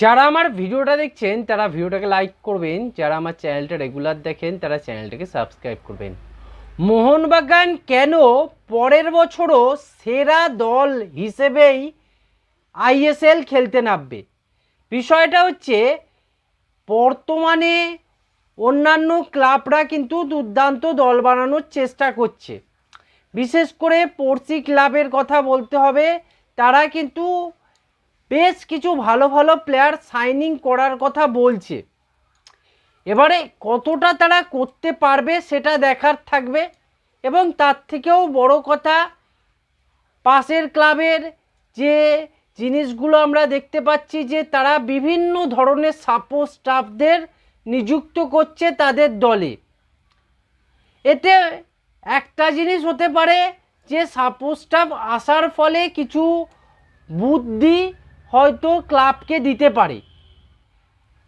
যারা আমার ভিডিওটা দেখছেন, তারা ভিডিওটাকে লাইক করবেন। যারা আমার চ্যানেলটা রেগুলার দেখেন, তারা চ্যানেলটাকে সাবস্ক্রাইব করবেন। মোহনবাগান কেন পরের বছরও সেরা দল হিসেবেই আইএসএল খেলতে নামবে? বিষয়টা হচ্ছে, বর্তমানে অন্যান্য ক্লাবরা কিন্তু দুর্দান্ত দল বানানোর চেষ্টা করছে। বিশেষ করে পড়শি ক্লাবের কথা বলতে হবে, তারা কিন্তু বেশ কিছু ভালো ভালো প্লেয়ার সাইনিং করার কথা বলছে। এবারে কতটা তারা করতে পারবে সেটা দেখার থাকবে এবং তার থেকেও বড় কথা, পাশের ক্লাবের যে জিনিসগুলো আমরা দেখতে পাচ্ছি যে তারা বিভিন্ন ধরনের সাপোর্ট স্টাফদের নিযুক্ত করছে তাদের দলে। এতে একটা জিনিস হতে পারে যে সাপোর্ট স্টাফ আসার ফলে কিছু বুদ্ধি হয়তো ক্লাবকে দিতে পারে।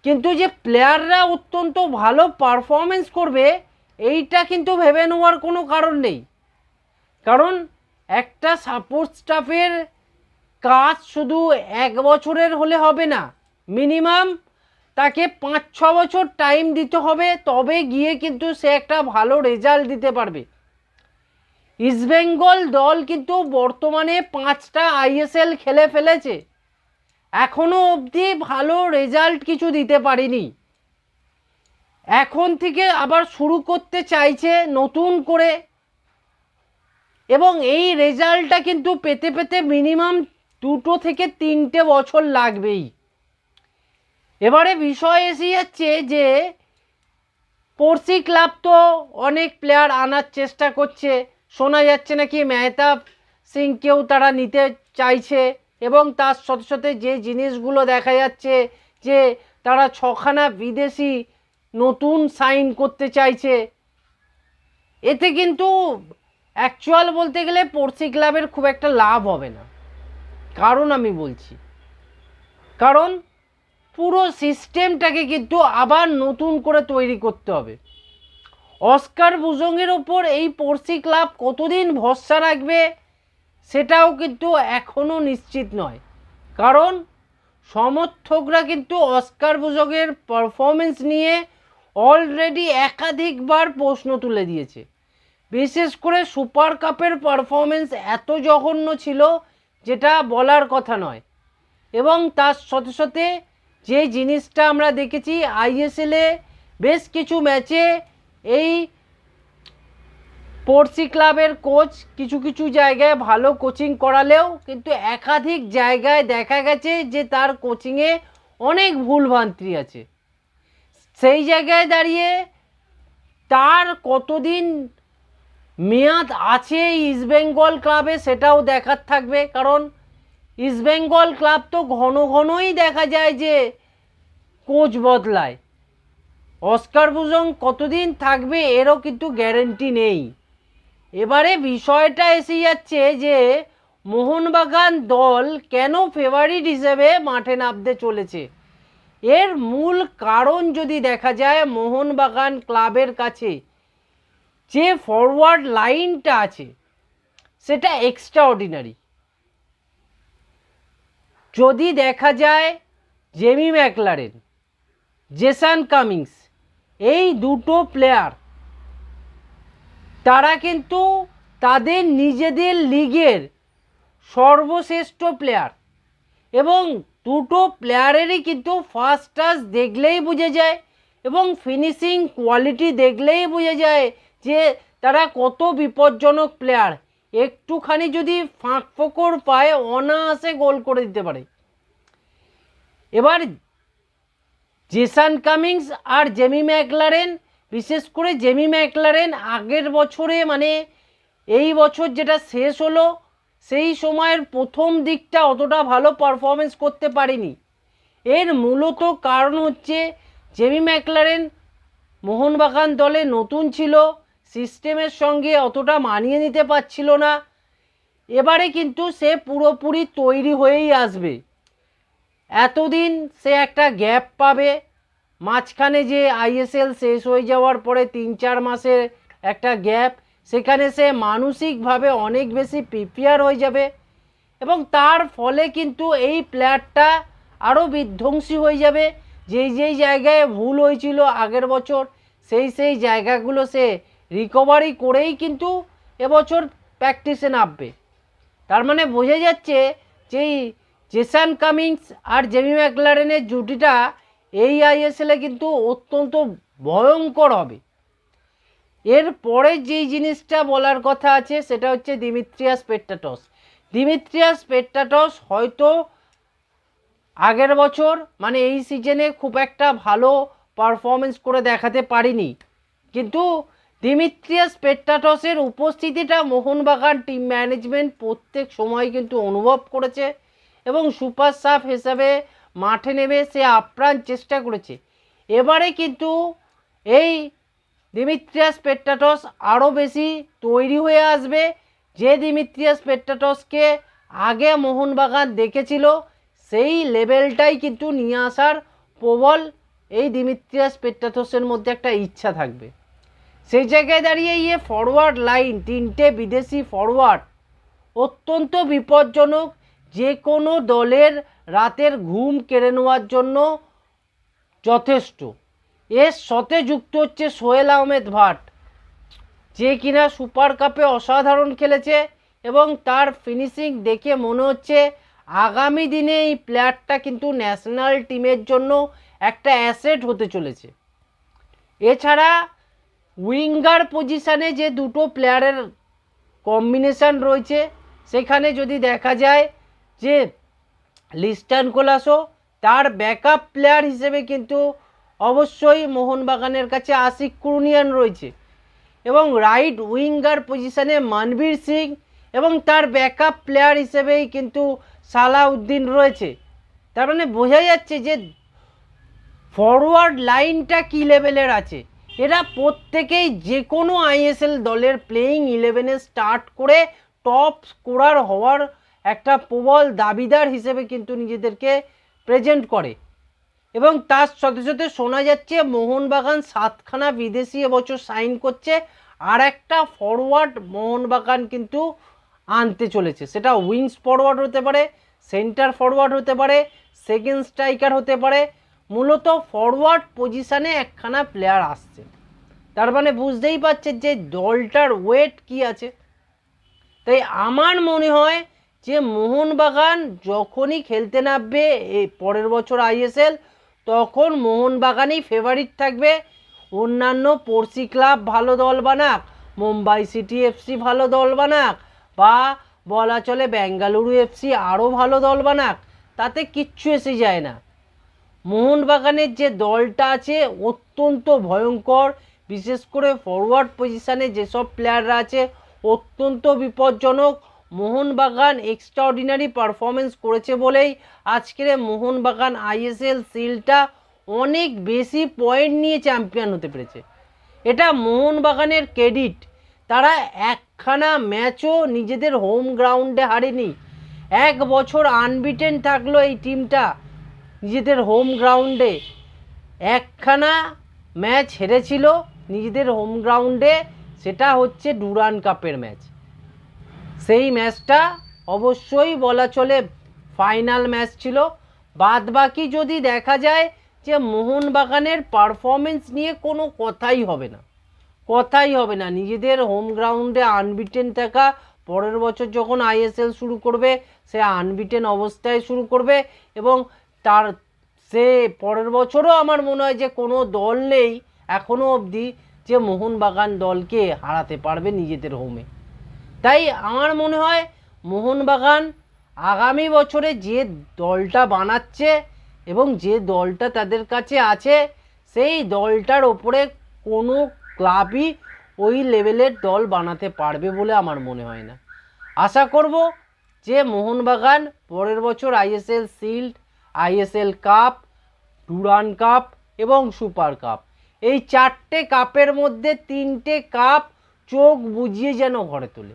কিন্তু যে প্লেয়াররা অত্যন্ত ভালো পারফরমেন্স করবে, এইটা কিন্তু ভেবে নেওয়ার কোনো কারণ নেই। কারণ একটা সাপোর্ট স্টাফের কাজ শুধু এক বছরের হলে হবে না, মিনিমাম তাকে পাঁচ, ছ বছর টাইম দিতে হবে, তবে গিয়ে কিন্তু সে একটা ভালো রেজাল্ট দিতে পারবে। ইস্টবেঙ্গল দল কিন্তু বর্তমানে পাঁচটা আইএসএল খেলে ফেলেছে। এখনও অবধি ভালো রেজাল্ট কিছু দিতে পারিনি। এখন থেকে আবার শুরু করতে চাইছে নতুন করে। এবং এই রেজাল্টটা কিন্তু পেতে পেতে মিনিমাম দুটো থেকে তিনটে বছর লাগবেই। এবারে বিষয় এসে যাচ্ছে যে পড়শি ক্লাব তো অনেক প্লেয়ার আনার চেষ্টা করছে। শোনা যাচ্ছে নাকি মেহতাব সিংকেও তারা নিতে চাইছে। এবং তার সাথে সাথে যে জিনিসগুলো দেখা যাচ্ছে যে তারা ছখানা বিদেশি নতুন সাইন করতে চাইছে, এতে কিন্তু অ্যাকচুয়াল বলতে গেলে পড়শি ক্লাবের খুব একটা লাভ হবে না। কারণ আমি বলছি, কারণ পুরো সিস্টেমটাকে কিন্তু আবার নতুন করে তৈরি করতে হবে। অস্কার বুজংয়ের ওপর এই পড়শি ক্লাব কতদিন ভরসা রাখবে সেটাও কিন্তু এখনও নিশ্চিত নয়। কারণ সমর্থকরা কিন্তু অস্কার বুজগের পারফরমেন্স নিয়ে অলরেডি একাধিকবার প্রশ্ন তুলে দিয়েছে। বিশেষ করে সুপার কাপের পারফরমেন্স এত জঘন্য ছিল যেটা বলার কথা নয়। এবং তার সাথে সাথে যে জিনিসটা আমরা দেখেছি আইএসএলে বেশ কিছু ম্যাচে এই পড়শি ক্লাবের কোচ কিছু কিছু জায়গায় ভালো কোচিং করালেও কিন্তু একাধিক জায়গায় দেখা গেছে যে তার কোচিংয়ে অনেক ভুলভ্রান্তি আছে। সেই জায়গায় দাঁড়িয়ে তার কতদিন মেয়াদ আছে ইস্টবেঙ্গল ক্লাবে সেটাও দেখার থাকবে। কারণ ইস্টবেঙ্গল ক্লাব তো ঘন ঘনই দেখা যায় যে কোচ বদলায়। অস্কার বুজং কতদিন থাকবে এরও কিন্তু গ্যারেন্টি নেই। এবারে বিষয়টা এসে যাচ্ছে যে মোহনবাগান দল কেন ফেভারিট হিসেবে মাঠে নামতে চলেছে? এর মূল কারণ যদি দেখা যায় মোহনবাগান ক্লাবের কাছে, যে ফরওয়ার্ড লাইনটা আছে, সেটা এক্সট্রা অর্ডিনারি যদি দেখা যায় জেমি ম্যাকলারেন জেসান কামিংস এই দুটো প্লেয়ার তারা কিন্তু তাদের নিজেদের লিগের সর্বশ্রেষ্ঠ প্লেয়ার এবং দুটো প্লেয়ারেরই কিন্তু ফার্স্ট টাচ দেখলেই বুঝে যায় এবং ফিনিশিং কোয়ালিটি দেখলেই বোঝা যায় যে তারা কত বিপজ্জনক প্লেয়ার একটুখানি যদি ফাঁক ফোকর পায়, অনায়াসে গোল করে দিতে পারে। এবার জেসান কামিংস আর জেমি ম্যাকলারেন বিশেষ করে জেমি ম্যাকলারেন আগের বছরে মানে এই বছর যেটা শেষ হলো, সেই সময়ের প্রথম দিকটা অতটা ভালো পারফরমেন্স করতে পারেনি। এর মূলত কারণ হচ্ছে জেমি ম্যাকলারেন মোহনবাগান দলে নতুন ছিল, সিস্টেমের সঙ্গে অতটা মানিয়ে নিতে পারছিল না। এবারে কিন্তু সে পুরোপুরি তৈরি হয়েই আসবে। এতদিন সে একটা গ্যাপ পাবে মাঝখানে যে আইএসএল শেষ হয়ে যাওয়ার পরে তিন চার মাসের একটা গ্যাপ, সেখানে সে মানসিকভাবে অনেক বেশি প্রিপেয়ার হয়ে যাবে এবং তার ফলে কিন্তু এই প্লেয়ারটা আরও বিধ্বংসী হয়ে যাবে। যেই যেই জায়গায় ভুল হয়েছিল আগের বছর, সেই সেই জায়গাগুলো সে রিকভারি করেই কিন্তু এবছর প্র্যাকটিসে নামবে। তার মানে বোঝা যাচ্ছে যেই জেসান কামিংস আর জেমি ম্যাকলারেনের জুটিটা এই আইএসএলে কিন্তু অত্যন্ত ভয়ঙ্কর হবে। এর পরে যেই জিনিসটা বলার কথা আছে, সেটা হচ্ছে দিমিত্রিয়াস পেট্টাটস। দিমিত্রিয়াস পেট্টাটস হয়তো আগের বছর মানে এই সিজনে খুব একটা ভালো পারফরমেন্স করে দেখাতে পারিনি। কিন্তু দিমিত্রিয়াস পেট্টাটসের উপস্থিতিটা মোহনবাগান টিম ম্যানেজমেন্ট প্রত্যেক সময় কিন্তু অনুভব করেছে এবং সুপার সাফ হিসাবে মাঠে নেমে সে আপ্রাণ চেষ্টা করেছে। এবারে কিন্তু এই দিমিত্রিয়াস পেট্টাটস আরও বেশি তৈরি হয়ে আসবে। যে দিমিত্রিয়াস পেট্টাটসকে আগে মোহনবাগান দেখেছিল, সেই লেভেলটাই কিন্তু নিয়ে আসার প্রবল এই দিমিত্রিয়াস পেট্টাটসের মধ্যে একটা ইচ্ছা থাকবে। সেই জায়গায় দাঁড়িয়ে ইয়ে ফরওয়ার্ড লাইন তিনটে বিদেশি ফরওয়ার্ড অত্যন্ত বিপজ্জনক যে কোনো দলের রাতের ঘুম কেড়ে নেওয়ার জন্য যথেষ্ট। এর সাথে যুক্ত হচ্ছে সোহেল আহমেদ ভাট, যে কিনা সুপার কাপে অসাধারণ খেলেছে এবং তার ফিনিশিং দেখে মনে হচ্ছে আগামী দিনে এই প্লেয়ারটা কিন্তু ন্যাশনাল টিমের জন্য একটা অ্যাসেট হতে চলেছে। এছাড়া উইঙ্গার পজিশানে যে দুটো প্লেয়ারের কম্বিনেশান রয়েছে, সেখানে যদি দেখা যায় যে লিস্টান কোলাসো তার ব্যাকআপ প্লেয়ার হিসেবে কিন্তু অবশ্যই মোহনবাগানের কাছে আশিক কুরুনিয়ান রয়েছে। এবং রাইট উইঙ্গার পজিশানে মানবীর সিং এবং তার ব্যাকআপ প্লেয়ার হিসেবেই কিন্তু সালাউদ্দিন রয়েছে। তার মানে বোঝা যাচ্ছে যে ফরওয়ার্ড লাইনটা কী লেভেলের আছে। এরা প্রত্যেকেই যে কোনো আইএসএল দলের প্লেয়িং ইলেভেনে স্টার্ট করে টপ স্কোরার হওয়ার একটা প্রবল দাবিদার হিসেবে কিন্তু নিজেদেরকে প্রেজেন্ট করে। এবং তার সাথে সাথে শোনা যাচ্ছে, মোহনবাগান সাতখানা বিদেশি এবছর সাইন করছে, আর একটা ফরওয়ার্ড মোহনবাগান কিন্তু আনতে চলেছে। সেটা উইংস ফরওয়ার্ড হতে পারে সেন্টার ফরওয়ার্ড হতে পারে সেকেন্ড স্ট্রাইকার হতে পারে। মূলত ফরওয়ার্ড পজিশানে একখানা প্লেয়ার আসছে। তার মানে বুঝতেই পারছেন যে দলটার ওয়েট কি আছে। তাই আমার মনে হয় যে মোহনবাগান যখনই খেলতে নামবে পরের বছর আইএসএল তখন মোহনবাগানই ফেভারিট থাকবে। অন্যান্য পড়শি ক্লাব ভালো দল বানাক, মুম্বাই সিটি এফসি ভালো দল বানাক, বা বলা চলে বেঙ্গালুরু এফসি আরও ভালো দল বানাক, তাতে কিচ্ছু এসে যায় না। মোহনবাগানের যে দলটা আছে, অত্যন্ত ভয়ঙ্কর, বিশেষ করে ফরওয়ার্ড পজিশানে যেসব প্লেয়াররা আছে, অত্যন্ত বিপজ্জনক মোহনবাগান এক্সট্রাঅর্ডিনারি পারফরমেন্স করেছে বলেই আজকের মোহনবাগান আইএসএল সিলটা অনেক বেশি পয়েন্ট নিয়ে চ্যাম্পিয়ন হতে পেরেছে। এটা মোহনবাগানের ক্রেডিট। তারা একখানা ম্যাচও নিজেদের হোম গ্রাউন্ডে হারেনি। এক বছর আনবিটেন থাকল এই টিমটা নিজেদের হোম গ্রাউন্ডে একখানা ম্যাচ হেরেছিল নিজেদের হোম গ্রাউন্ডে সেটা হচ্ছে ডুরান কাপের ম্যাচ সেই ম্যাচটা অবশ্যই বলা চলে ফাইনাল ম্যাচ ছিল। বাদ বাকি যদি দেখা যায় যে মোহনবাগানের পারফরমেন্স নিয়ে কোনো কথাই হবে না। কথাই হবে না। নিজেদের হোম গ্রাউন্ডে আনবিটেন থাকা, পরের বছর যখন আইএসএল শুরু করবে, সে আনবিটেন অবস্থায় শুরু করবে এবং তার সে পরের বছরও আমার মনে হয় যে কোনো দল নেই এখনও অবধি যে মোহনবাগান দলকে হারাতে পারবে নিজেদের হোমে তাই আমার মনে হয় মোহনবাগান আগামী বছরে যে দলটা বানাচ্ছে এবং যে দলটা তাদের কাছে আছে, সেই দলটার ওপরে কোনো ক্লাবই ওই লেভেলের দল বানাতে পারবে বলে আমার মনে হয় না। আশা করব যে মোহনবাগান পরের বছর ISL shield ISL cup, Durand cup এবং সুপার কাপ। এই চারটে কাপের মধ্যে তিনটে কাপ চোখ বুঝিয়ে যেন ঘরে তোলে।